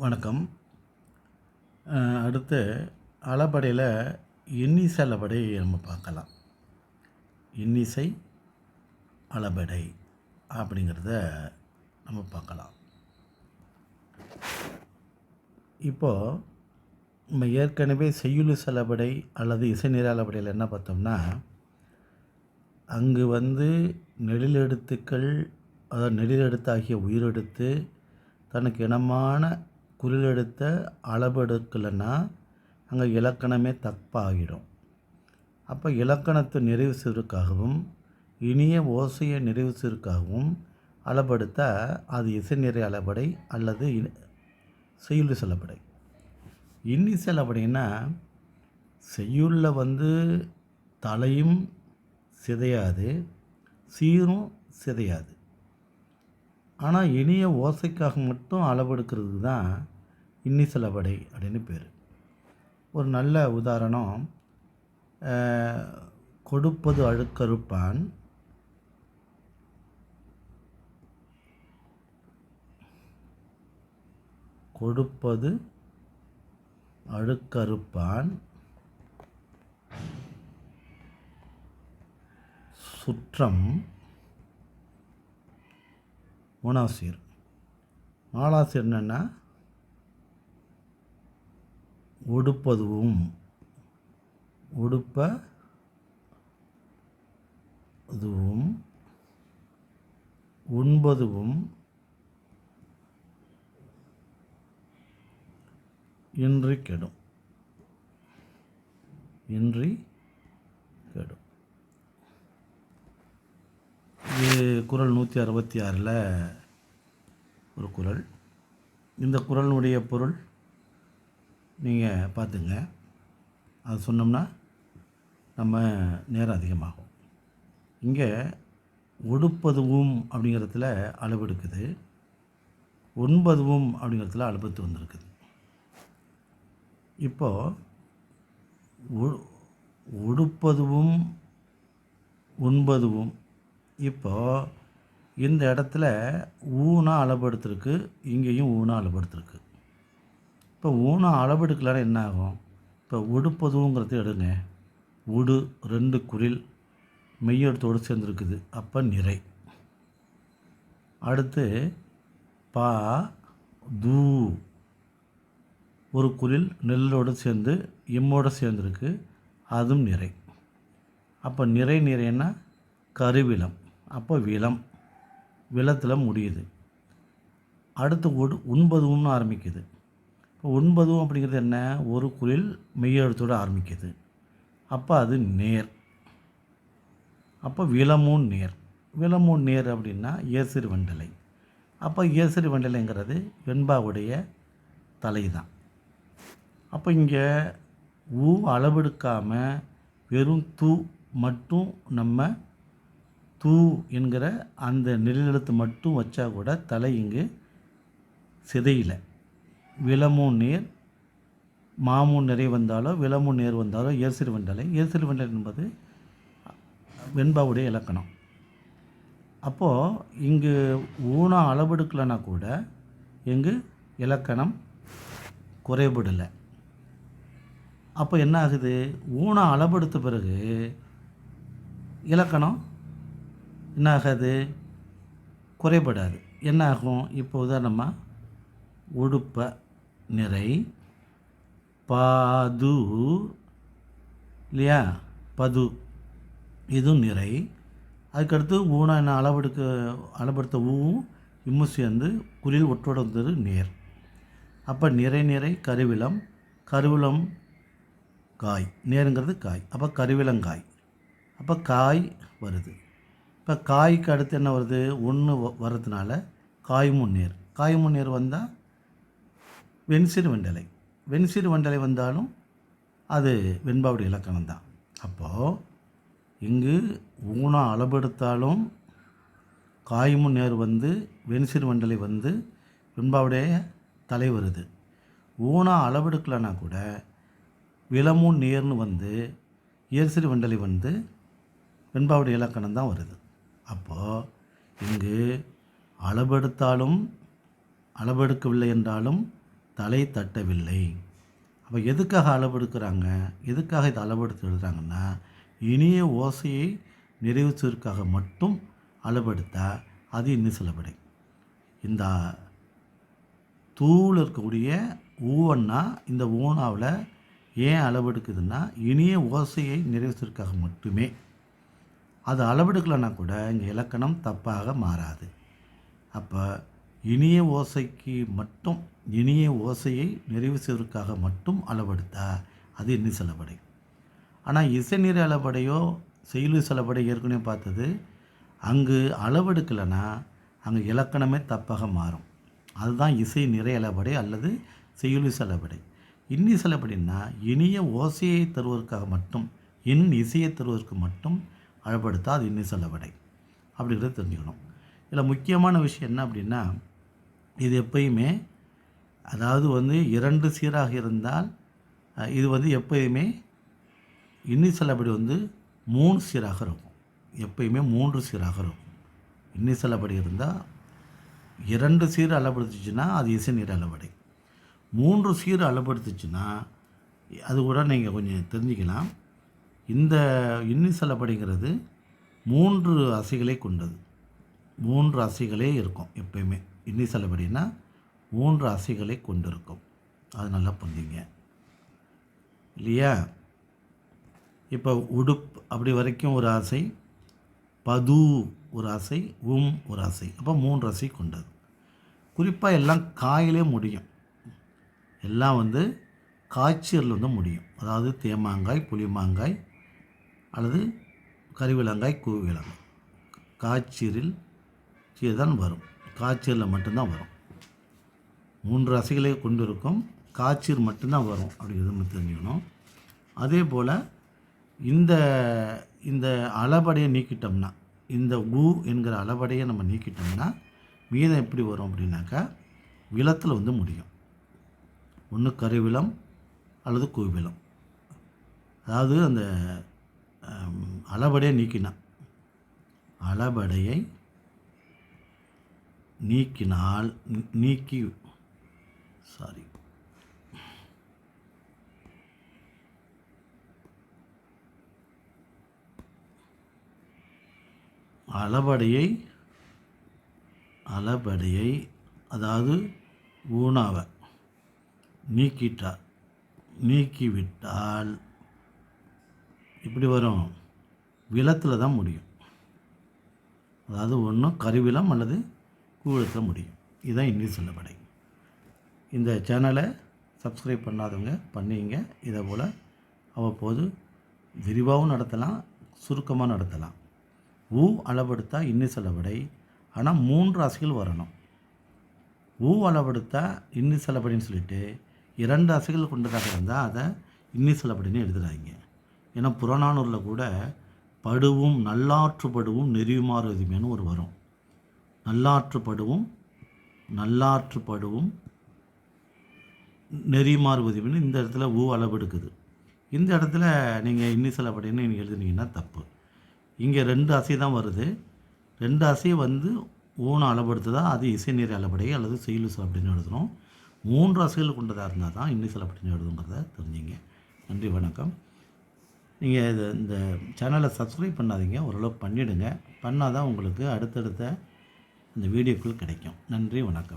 வணக்கம். அடுத்து அளபடையில் இன்னிசை அளபடை நம்ம பார்க்கலாம். இன்னிசை அளபடை அப்படிங்கிறத நம்ம பார்க்கலாம். இப்போது நம்ம ஏற்கனவே செய்யுளு செலபடை அல்லது இசை நிற அளபடையில் என்ன பார்த்தோம்னா அங்கு வந்து நெடிலெழுத்துக்கள் அதாவது நெடிலெழுத்தாகிய உயிரெழுத்து தனக்கு இனமான குறிலெடுத்த அளவெடுக்கலைன்னா அங்கே இலக்கணமே தப்பாகிடும். அப்போ இலக்கணத்தை நிறைவு செய்வதற்காகவும் இனிய ஓசையை நிறைவு செய்வதற்காகவும் அளபடுத்த அது இசை நிறை அளபடை அல்லது செய்யுள் செலப்படை இன்னி செலப்படைன்னா செய்யுளில் வந்து தலையும் சிதையாது சீரும் சிதையாது. ஆனால் இனிய ஓசைக்காக மட்டும் அளவெடுக்கிறது தான் இன்னி செலவடை அப்படின்னு பேர். ஒரு நல்ல உதாரணம் கொடுப்பது அழுக்கறுப்பான் கொடுப்பது அழுக்கறுப்பான் சுற்றம் மோனாசிர். நாலாசிர் என்னென்னா உடுப்பதுவும். உடுப்ப அதுவும் உண்பதுவும். இன்றி கெடும். இன்றி கெடும். இது குறள் நூற்றி அறுபத்தி ஆறில் ஒரு குறள் இந்த குரலினுடைய பொருள் நீங்கள் பார்த்துங்க. அது சொன்னோம்னா நம்ம நேரம் அதிகமாகும். இங்கே உடுப்பதுவும் அப்படிங்கிறதுல அளவெடுக்குது ஒன்பதுவும் அப்படிங்கிறதுல அளபத்து வந்திருக்குது. இப்போது உ உடுப்பதுவும் இப்போது இந்த இடத்துல ஊனா அளவெடுத்திருக்கு இங்கேயும் ஊனா அளவெடுத்திருக்கு இப்போ ஊனம் அளவெடுக்கலன்னா என்ன ஆகும் இப்போ உடுப்பதுங்கிறது எடுங்க. உடு ரெண்டு குரில் மெய்யெடுத்தோடு சேர்ந்துருக்குது. அப்போ நிறை. அடுத்து பா தூ. ஒரு குரில் நெல்லோடு சேர்ந்து இம்மோடு சேர்ந்துருக்கு. அதுவும் நிறை. அப்போ நிறை நிறைன்னா கருவிலம் அப்போ விலம் விலத்தில் முடியுது. அடுத்து உடு உண்பதும்னு ஆரம்பிக்குது. இப்போ ஒன்பதும் அப்படிங்கிறது என்ன? ஒரு குரில் மெய்யெழுத்தோடு ஆரம்பிக்குது. அப்போ அது நேர். அப்போ விலமும் நேர். விலமும் நேர் அப்படின்னா ஏசிறு வண்டலை. அப்போ ஏசிறு வண்டலைங்கிறது வெண்பாவுடைய தலை தான் அப்போ இங்கே ஊ அளவெடுக்காமல் வெறும் தூ மட்டும் நம்ம தூ என்கிற அந்த நெல்லெழுத்து மட்டும் வச்சா கூட தலை இங்கு சிதையில. விலமும் நீர் மாமும் நிறை வந்தாலோ விலமும் நேர் வந்தாலோ ஏசிறு வெண்டலை ஏசிறு வெண்டலை என்பது வெண்பாவுடைய இலக்கணம். அப்போது இங்கு ஊனா அளவெடுக்கலைன்னா கூட இங்கு இலக்கணம் குறைபடலை. அப்போ என்ன ஆகுது? ஊனா அளவெடுத்த பிறகு இலக்கணம் என்ன ஆகாது? குறைபடாது. என்ன ஆகும்? இப்போ உதாரணமாக உடுப்பை நிறை பாது இல்லையா? பது. இதுவும் நிறை. அதுக்கடுத்து ஊனா என்ன அளவெடுக்க அளவெடுத்த ஊவும் இம்மு சேர்ந்து குரில் ஒற்றோட வந்தது நேர். அப்போ நிறை நிறை கருவிலம் கருவிலம் காய். நேருங்கிறது காய். அப்போ கருவிலங்காய் அப்போ காய் வருது. இப்போ காய்க்கு அடுத்து என்ன வருது? ஒன்று வர்றதுனால காய்முன் நேர். காய்முன் நேர் வந்தால் வெண்சிறு வெண்டலை. வெண்சிறு வெண்டலை வந்தாலும் அது வெண்பாவுடைய இலக்கணம் தான். அப்போது இங்கு ஊனா அளபெடுத்தாலும் காயமும் நேர் வந்து வெண்சிறு வெண்டலை வந்து வெண்பாவுடைய தலை வருது. ஊனா அளவெடுக்கலைன்னா கூட விலமும் நேர்னு வந்து இயற்சிறு வெண்டலை வந்து வெண்பாவுடைய இலக்கணம் தான் வருது. அப்போது இங்கு அளவெடுத்தாலும் அளவெடுக்கவில்லை என்றாலும் தலை தட்டவில்லை. அப்போ எதுக்காக அளவெடுக்கிறாங்க? எதுக்காக இதை அளவெடுத்து எழுதுறாங்கன்னா இனிய ஓசையை நிறைவேற்றுவதற்காக மட்டும் அளவெடுத்தா அது இன்னும் சிலபடை. இந்த தூள் இருக்கக்கூடிய ஊவன்னா இந்த ஊனாவில் ஏன் அளவெடுக்குதுன்னா இனிய ஓசையை நிறைவேற்றுவதற்காக மட்டுமே. அது அளவெடுக்கலைன்னா கூட இங்கே இலக்கணம் தப்பாக மாறாது. அப்போ இனிய ஓசைக்கு மட்டும் இனிய ஓசையை நிறைவு செய்வதற்காக மட்டும் அளவெடுத்தா அது இன்னி செலவடை? ஆனால் இசை அளவடையோ செயலு செலவடை ஏற்கனவே பார்த்தது அங்கு அளவெடுக்கலைன்னா அங்கே இலக்கணமே தப்பாக மாறும். அதுதான் இசை நிறை அளவடை அல்லது செயலி செலவடை. இன்னி செலவடைன்னா இனிய ஓசையை தருவதற்காக மட்டும் இன் இசையை தருவதற்கு மட்டும் அளவெடுத்தால் அது இன்னி செலவடை. அப்படிங்கிறத தெரிஞ்சுக்கணும். இதில் முக்கியமான விஷயம் என்ன அப்படின்னா இது எப்பயுமே அதாவது வந்து இரண்டு சீராக இருந்தால் இது வந்து எப்பயுமே இன்னி செலபடி வந்து மூணு சீராக இருக்கும். எப்பயுமே மூன்று சீராக இருக்கும். இன்னி செலபடி இருந்தால் இரண்டு சீர் அளப்படுத்துச்சுன்னா அது இசை நீர் மூன்று சீர் அளப்படுத்துச்சுன்னா அது கூட நீங்கள் கொஞ்சம் தெரிஞ்சுக்கலாம். இந்த இன்னிசல் அப்படிங்கிறது மூன்று அசைகளை கொண்டது. மூன்று அசைகளே இருக்கும் எப்பயுமே. இன்னி செலபடினா மூன்று அசைகளை கொண்டிருக்கும். அது நல்லா புரிஞ்சுங்க. இல்லையா? இப்போ உடுப் அப்படி வரைக்கும் ஒரு ஆசை பது ஒரு ஆசை உம் ஒரு ஆசை அப்போ மூன்று ஆசை கொண்டது. குறிப்பாக எல்லாம் காயிலே முடியும். எல்லாம் வந்து காய்ச்சியரில் வந்து முடியும். அதாவது தேமாங்காய் புளிமாங்காய் அல்லது கறிவிலங்காய் கூவிலங்காய் காய்ச்சீரில் தான் வரும். காய்ச்சலில் மட்டும்தான் வரும். மூன்று ரசிகளையும் கொண்டு இருக்கும் காய்ச்சல் மட்டும்தான் வரும் அப்படிங்கிறது நம்ம தெரிஞ்சுக்கணும். அதே போல் இந்த இந்த அளபடையை நீக்கிட்டோம்னா இந்த உ என்கிற அளபடையை நம்ம நீக்கிட்டோம்னா மீதம் எப்படி வரும் அப்படின்னாக்கா விலத்தில் வந்து முடியும். ஒன்று கருவிலம் அல்லது கோவிலம் அதாவது அந்த அளபடையை நீக்கினா அளபடையை நீக்கினால் நீக்கி சாரி அளபடையை அளபடையை அதாவது ஊனாவை நீக்கிட்டார் நீக்கிவிட்டால் இப்படி வரும். விலத்தில் தான் முடியும். அதாவது ஒன்றும் கருவிலம் அல்லது கூழத்தில் முடியும். இதுதான் இங்கிலீஷ் சொல்லப்படை இந்த சேனலை சப்ஸ்கிரைப் பண்ணாதவங்க பண்ணிங்க. இதை போல் அவ்வப்போது விரிவாகவும் நடத்தலாம் சுருக்கமாக நடத்தலாம். ஊ அளவெடுத்தா இன்னி செலவடை ஆனால் மூன்று அசைகள் வரணும். ஊ அளவெடுத்தா இன்னி செலப்படின்னு சொல்லிட்டு இரண்டு அசைகள் கொண்டதாக இருந்தால் அதை இன்னி செலப்படின்னு எழுதுறாங்க ஏன்னா புறநானூரில் கூட படுவும் நல்லாற்றுப்படுவும் நெறியுமாறு எதுமேனு ஒரு வரும். நல்லாற்றுப்படுவோம் நல்லாற்றுப்படுவும். நெறிமாறுவதுன்னு இந்த இடத்துல ஊ அளவு எடுக்குது இந்த இடத்துல நீங்கள் இன்னிசல் அப்படின்னு நீங்கள் எழுதுனீங்கன்னா தப்பு. இங்கே ரெண்டு அசை தான் வருது. ரெண்டு அசை வந்து ஊன அளவெடுத்ததா? அது இசை நீர் அளபடை அல்லது செயலுசல் அப்படின்னு எழுதணும் மூன்று அசைகள் கொண்டதாக இருந்தால் தான் இன்னிசல் அப்படின்னு எழுதுங்கிறத தெரிஞ்சுங்க. நன்றி வணக்கம். நீங்கள் இது இந்த சேனலை சப்ஸ்கிரைப் பண்ணாதீங்க. ஓரளவு பண்ணிவிடுங்க பண்ணால் தான் உங்களுக்கு அடுத்தடுத்த இந்த வீடியோக்கள் கிடைக்கும். நன்றி வணக்கம்.